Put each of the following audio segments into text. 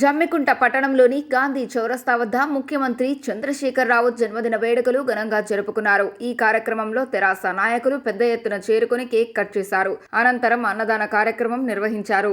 జమ్మికుంట పట్టణంలోని గాంధీ చౌరస్తా వద్ద ముఖ్యమంత్రి చంద్రశేఖర్ రావు జన్మదిన వేడుకలు ఘనంగా జరుపుకున్నారు. ఈ కార్యక్రమంలో తెరాస నాయకులు పెద్ద ఎత్తున చేరుకుని కేక్ కట్ చేశారు. అనంతరం అన్నదాన కార్యక్రమం నిర్వహించారు.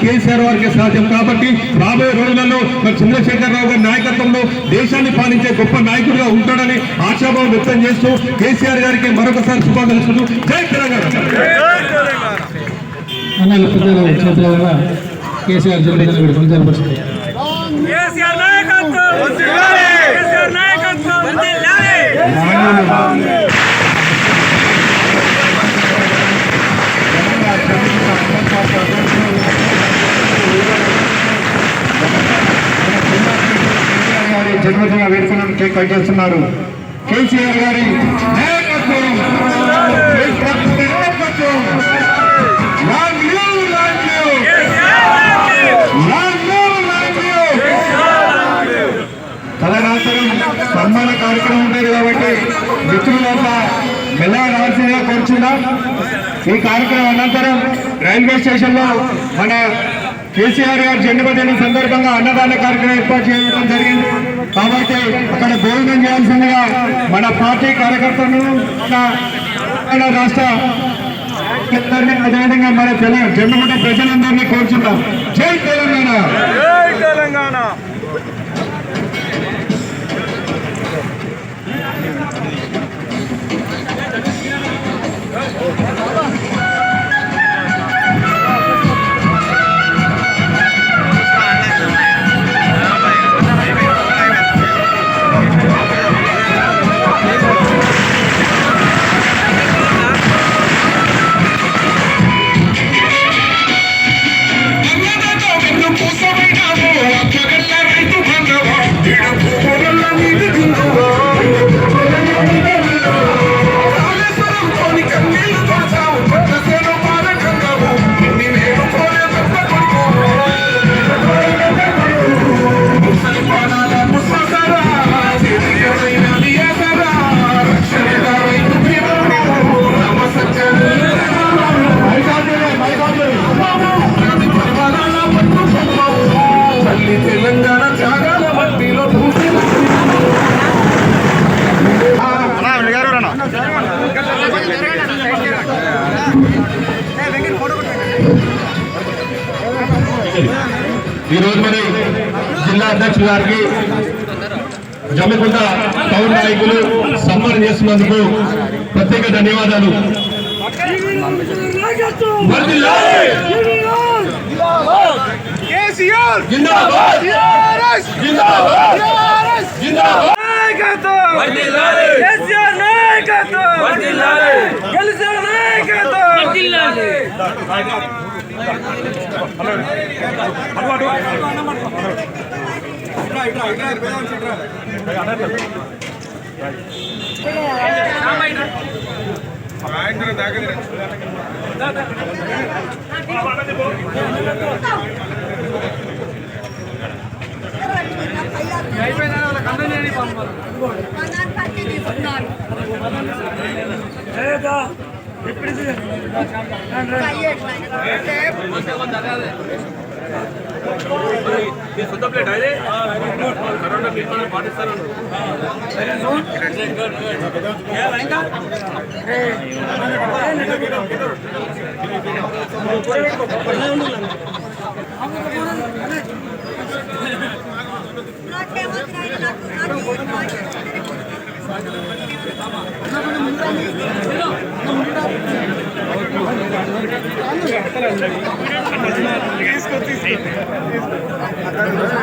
కేసీఆర్ వారికి సాధ్యం కాబట్టి రాబోయే రోజులలో మరి చంద్రశేఖర్ రావు గారి నాయకత్వంలో దేశాన్ని పాలించే గొప్ప నాయకుడిగా ఉంటాడని ఆశాభావం వ్యక్తం చేస్తూ కేసీఆర్ గారికి మరొకసారి శుభాకాంక్షలు జై తెలంగాణ అన్నల పెద్దల కేసీఆర్ జన్మదిన జన్మదిన వేడుకలను కేక్ కట్ చేస్తున్నారు. కేసీఆర్ గారి తదనంతరం సన్మాన కార్యక్రమం ఉండేది కాబట్టి మిత్రులంతా మెల్లగా కోరుచున్నాం ఈ కార్యక్రమం అనంతరం రైల్వే స్టేషన్లో మన కేసీఆర్ గారి జన్మదిన సందర్భంగా అన్నదాన కార్యక్రమం ఏర్పాటు చేయడం జరిగింది. కాబట్టి అక్కడ భోజనం చేయాల్సిందిగా మన పార్టీ కార్యకర్తలను మన రాష్ట్ర అదేవిధంగా మన తెలంగాణ జన్మదిన ప్రజలందరినీ కోరుచున్నాం. జై జై ఈ రోజు మరి జిల్లా అధ్యక్షులు గారికి జమ్మికుంట టౌన్ నాయకులు సన్మానం చేస్తున్నందుకు ప్రత్యేక ధన్యవాదాలు. వర్ధిల్లాలి! కేసీఆర్ జిందాబాద్! జిందాబాద్! జిందాబాద్! నాయకత్వం కేసీఆర్ నాయకత్వం గెలిచిన సొంత ప్లేట్ అదే కరోనా మీరు పాటిస్తారు తీసుకొచ్చి